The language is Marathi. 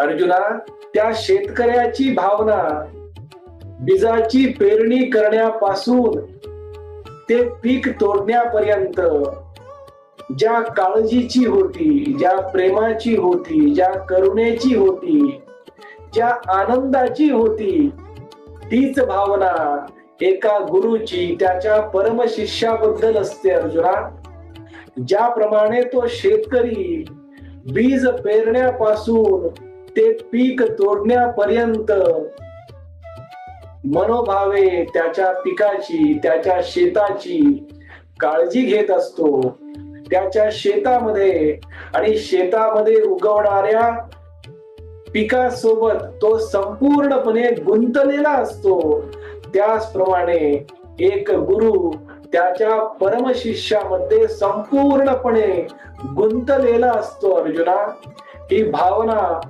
अर्जुना त्या शेतकऱ्याची भावना बीजाची पेरणी करण्यापासून ते पीक तोडण्यापर्यंत ज्या काळजीची होती ज्या प्रेमाची होती ज्या करुणेची होती ज्या आनंदाची होती तीच भावना एका गुरुची त्याच्या परमशिष्याबद्दल असते अर्जुना. ज्याप्रमाणे तो शेतकरी बीज पेरण्यापासून ते पीक तोडण्यापर्यंत मनोभावे त्याच्या पिकाची त्याच्या शेताची काळजी घेत असतो. त्याच्या शेतामध्ये आणि शेतामध्ये उगवणाऱ्या पिकासोबत तो संपूर्णपणे गुंतलेला असतो. त्याचप्रमाणे एक गुरु त्याच्या परमशिष्यामध्ये संपूर्णपणे गुंतलेला असतो अर्जुना. ही भावना